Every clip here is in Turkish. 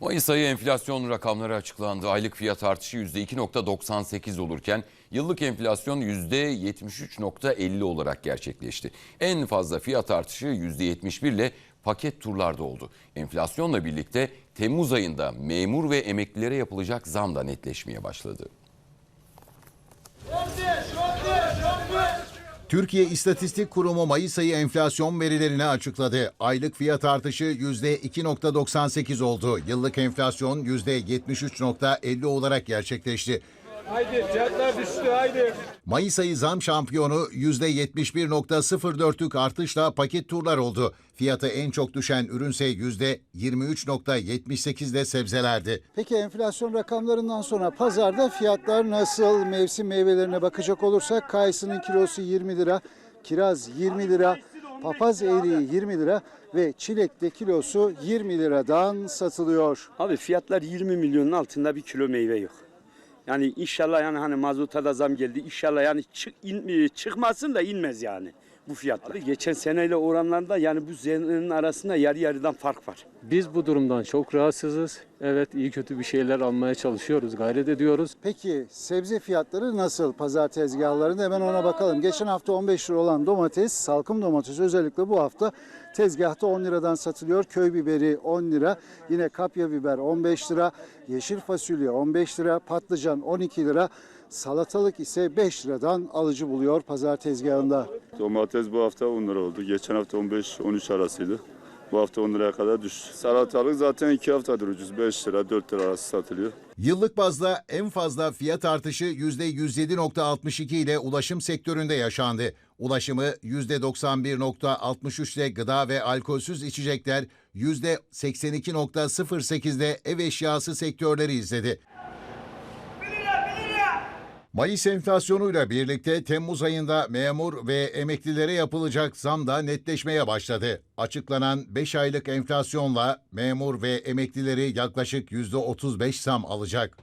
Mayıs ayı enflasyon rakamları açıklandı. Aylık fiyat artışı %2.98 olurken yıllık enflasyon %73.50 olarak gerçekleşti. En fazla fiyat artışı %71 ile paket turlarda oldu. Enflasyonla birlikte Temmuz ayında memur ve emeklilere yapılacak zam da netleşmeye başladı. Türkiye İstatistik Kurumu Mayıs ayı enflasyon verilerini açıkladı. Aylık fiyat artışı %2.98 oldu. Yıllık enflasyon %73.50 olarak gerçekleşti. Haydi fiyatlar düştü haydi. Mayıs ayı zam şampiyonu %71.04'lük artışla paket turlar oldu. Fiyatı en çok düşen ürünse %23.78 de sebzelerdi. Peki enflasyon rakamlarından sonra pazarda fiyatlar nasıl? Mevsim meyvelerine bakacak olursak kayısının kilosu 20 lira, kiraz 20 lira, papaz eriği 20 lira ve çilek de kilosu 20 liradan satılıyor. Abi fiyatlar 20 milyonun altında bir kilo meyve yok. Yani inşallah yani hani mazota da zam geldi. İnşallah yani çık, in- çıkmasın da inmez yani bu fiyatlar. Abi geçen seneyle oranlarda yani bu senenin arasında yarı yarıdan fark var. Biz bu durumdan çok rahatsızız. Evet iyi kötü bir şeyler almaya çalışıyoruz, gayret ediyoruz. Peki sebze fiyatları nasıl pazar tezgahlarında? Hemen ona bakalım. Geçen hafta 15 lira olan domates, salkım domates özellikle bu hafta tezgahta 10 liradan satılıyor. Köy biberi 10 lira, yine kapya biber 15 lira, yeşil fasulye 15 lira, patlıcan 12 lira, salatalık ise 5 liradan alıcı buluyor pazar tezgahında. Domates bu hafta 10 lira oldu. Geçen hafta 15-13 arasıydı. Bu hafta 10 liraya kadar düştü. Salatalık zaten 2 haftadır ucuz. 5 lira 4 lira arası satılıyor. Yıllık bazda en fazla fiyat artışı %107.62 ile ulaşım sektöründe yaşandı. Ulaşımı %91.63 ile gıda ve alkolsüz içecekler %82.08 ile ev eşyası sektörleri izledi. Mayıs enflasyonuyla birlikte Temmuz ayında memur ve emeklilere yapılacak zam da netleşmeye başladı. Açıklanan 5 aylık enflasyonla memur ve emeklileri yaklaşık %35 zam alacak.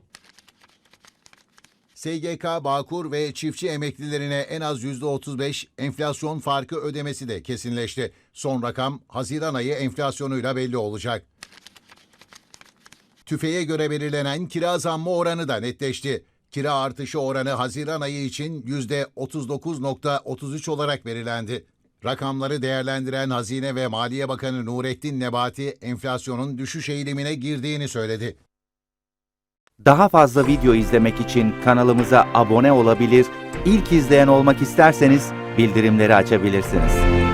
SGK, Bağkur ve çiftçi emeklilerine en az %35 enflasyon farkı ödemesi de kesinleşti. Son rakam Haziran ayı enflasyonuyla belli olacak. TÜFE'ye göre belirlenen kira zammı oranı da netleşti. Kira artışı oranı Haziran ayı için %39.33 olarak belirlendi. Rakamları değerlendiren Hazine ve Maliye Bakanı Nurettin Nebati enflasyonun düşüş eğilimine girdiğini söyledi. Daha fazla video izlemek için kanalımıza abone olabilir, ilk izleyen olmak isterseniz bildirimleri açabilirsiniz.